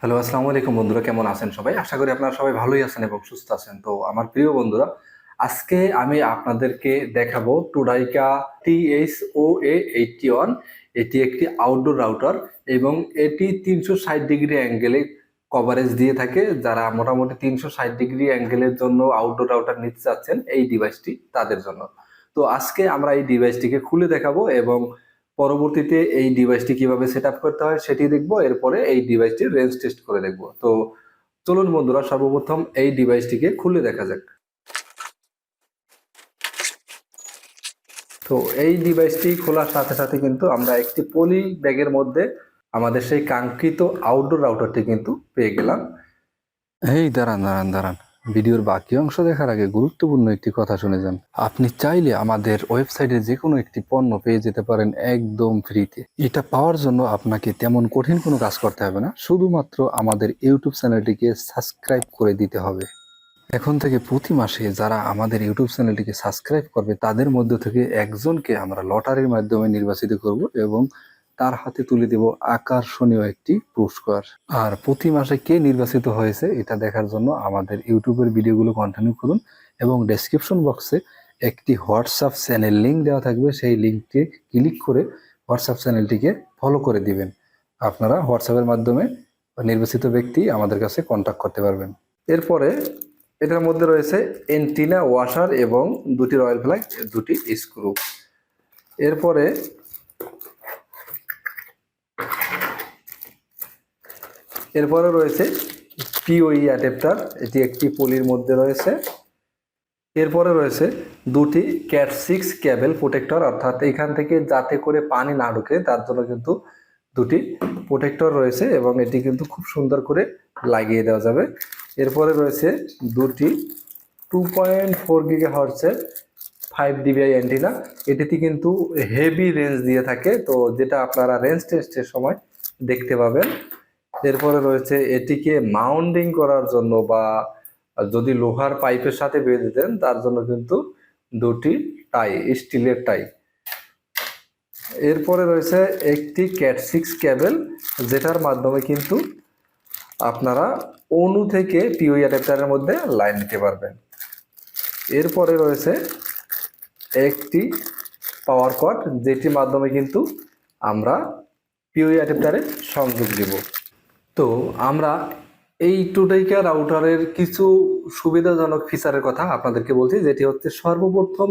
Hello, আসসালামু আলাইকুম বন্ধুরা, কেমন আছেন সবাই? আশা করি আপনারা সবাই ভালোই আছেন এবং সুস্থ আছেন। তো আমার প্রিয় বন্ধুরা, আজকে আমি আপনাদেরকে দেখাবো টুডাইকা T H O eighty one. এটি একটি আউটডোর রাউটার এবং এটি তিনশো ষাট ডিগ্রি অ্যাঙ্গেলে কভারেজ দিয়ে থাকে। যারা মোটামুটি তিনশো ষাট ডিগ্রি অ্যাঙ্গেলের জন্য আউটডোর রাউটার নিতে চাচ্ছেন, এই ডিভাইসটি তাদের জন্য। তো আজকে আমরা এই ডিভাইসটিকে খুলে দেখাবো এবং পরবর্তীতে এই ডিভাইসটি কীভাবে সেট করতে হয় সেটি দেখব, এরপরে এই ডিভাইসটির রেঞ্জ টেস্ট করে দেখব। তো চলুন বন্ধুরা, সর্বপ্রথম এই ডিভাইসটিকে খুলে দেখা যাক। তো এই ডিভাইসটি খোলার সাথে সাথে কিন্তু আমরা একটি পলি ব্যাগের মধ্যে আমাদের সেই কাঙ্ক্ষিত আউটডোর রাউটারটি কিন্তু পেয়ে গেলাম। এই দাঁড়ান দাঁড়ান দাঁড়ান। ভিডিওর বাকি অংশ দেখার আগে গুরুত্বপূর্ণ একটি কথা শুনে যান। আপনি চাইলে আমাদের ওয়েবসাইটে যে কোনো একটি পণ্য পেয়ে যেতে পারেন একদম ফ্রিতে। এটা পাওয়ার জন্য আপনাকে তেমন কঠিন কোনো কাজ করতে হবে না, শুধুমাত্র আমাদের ইউটিউব চ্যানেলটিকে সাবস্ক্রাইব করে দিতে হবে। এখন থেকে প্রতি মাসে যারা আমাদের ইউটিউব চ্যানেলটিকে সাবস্ক্রাইব করবে, তাদের মধ্য থেকে একজনকে আমরা লটারির মাধ্যমে নির্বাচিত করব এবং তার হাতে তুলে দেব আকর্ষণীয় একটি পুরস্কার আর প্রতি মাসে কে নির্বাচিত হয়েছে এটা দেখার জন্য আমাদের ইউটিউবের ভিডিওগুলো কন্টিনিউ করুন এবং ডেসক্রিপশন বক্সে একটি হোয়াটসঅ্যাপ চ্যানেল লিঙ্ক দেওয়া থাকবে, সেই লিঙ্কটি ক্লিক করে হোয়াটসঅ্যাপ চ্যানেলটিকে ফলো করে দিবেন। আপনারা হোয়াটসঅ্যাপের মাধ্যমে নির্বাচিত ব্যক্তি আমাদের কাছে কন্ট্যাক্ট করতে পারবেন। এরপরে এটার মধ্যে রয়েছে এন্টিনা ওয়াশার এবং দুটি রয়্যাল ফ্ল্যাগ দুটি স্ক্রু এরপরে এরপরে রয়েছে পিওই অ্যাডাপ্টার। এটি একটি পলির মধ্যে রয়েছে। এরপরে রয়েছে দুটি ক্যাট সিক্স ক্যাবেল প্রোটেক্টর, অর্থাৎ এখান থেকে যাতে করে পানি না ঢুকে, তার জন্য কিন্তু দুটি প্রোটেক্টর রয়েছে এবং এটি কিন্তু খুব সুন্দর করে লাগিয়ে দেওয়া যাবে। এরপরে রয়েছে দুটি টু পয়েন্ট ফোর গিগা হর্সের ফাইভ ডিবিআই অ্যান্টিনা। এটিতে কিন্তু হেভি রেঞ্জ দিয়ে থাকে, তো যেটা আপনারা রেঞ্জ টেস্টের সময় দেখতে পাবেন। এরপরে রয়েছে এটিকে মাউন্ডিং করার জন্য বা যদি লোহার পাইপের সাথে বেঁধে দেন তার জন্য কিন্তু দুটি টাই, স্টিলের টাই। এরপরে রয়েছে একটি ক্যাট সিক্স ক্যাবেল, যেটার মাধ্যমে কিন্তু আপনারা অনু থেকে পিওই অ্যাডাপ্টারের মধ্যে লাইন নিতে পারবেন। এরপরে রয়েছে একটি পাওয়ার কট, যেটির মাধ্যমে কিন্তু আমরা পিওই অ্যাডাপ্টারে সংযোগ দেব। তো আমরা এই টুডাইকা রাউটারের কিছু সুবিধাজনক ফিচারের কথা আপনাদেরকে বলছি, যেটি হচ্ছে সর্বপ্রথম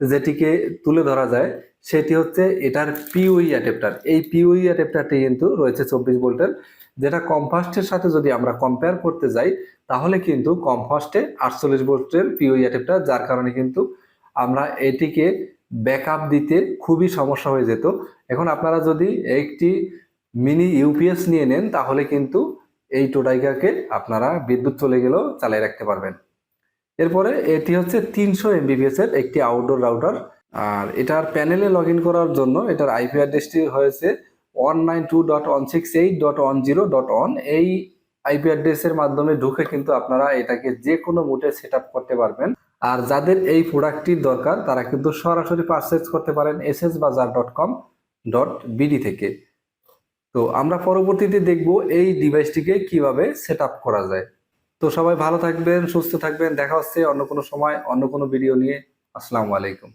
যেটিকে তুলে ধরা যায়, সেটি হচ্ছে এটার পিওই অ্যাডাপ্টার এই পিওই অ্যাডাপ্টারটি কিন্তু রয়েছে চব্বিশ ভোল্টের, যেটা কমফাস্টের সাথে যদি আমরা কম্পেয়ার করতে যাই, তাহলে কিন্তু কমফাস্টে আটচল্লিশ ভোল্টের পিওই অ্যাডাপ্টার যার কারণে কিন্তু আমরা এটিকে ব্যাকআপ দিতে খুবই সমস্যা হয়ে যেত। এখন আপনারা যদি একটি মিনি ইউপিএস নিয়ে নেন, তাহলে কিন্তু এই টোটাইকাকে আপনারা বিদ্যুৎ চলে গেলেও চালিয়ে রাখতে পারবেন। এরপরে এটি হচ্ছে তিনশো এমবিপিএস এর একটি আউটডোর রাউটার আর এটার প্যানেলে লগ করার জন্য এটার আইপি অ্যাড্রেসটি হয়েছে one nine two dot one six eight dot one zero dot one এই আইপি অ্যাড্রেসের মাধ্যমে ঢুকে কিন্তু আপনারা এটাকে যে কোনো মুটে সেট করতে পারবেন। আর যাদের এই প্রোডাক্টটির দরকার, তারা কিন্তু সরাসরি পারচেজ করতে পারেন S S Bazar dot com dot BD থেকে। তো আমরা পরবর্তীতে দেখব এই ডিভাইসটিকে কীভাবে সেট করা যায়। তো সবাই ভালো থাকবেন, সুস্থ থাকবেন, দেখা হচ্ছে অন্য কোনো সময়, অন্য কোনো ভিডিও নিয়ে। আসসালামু আলাইকুম।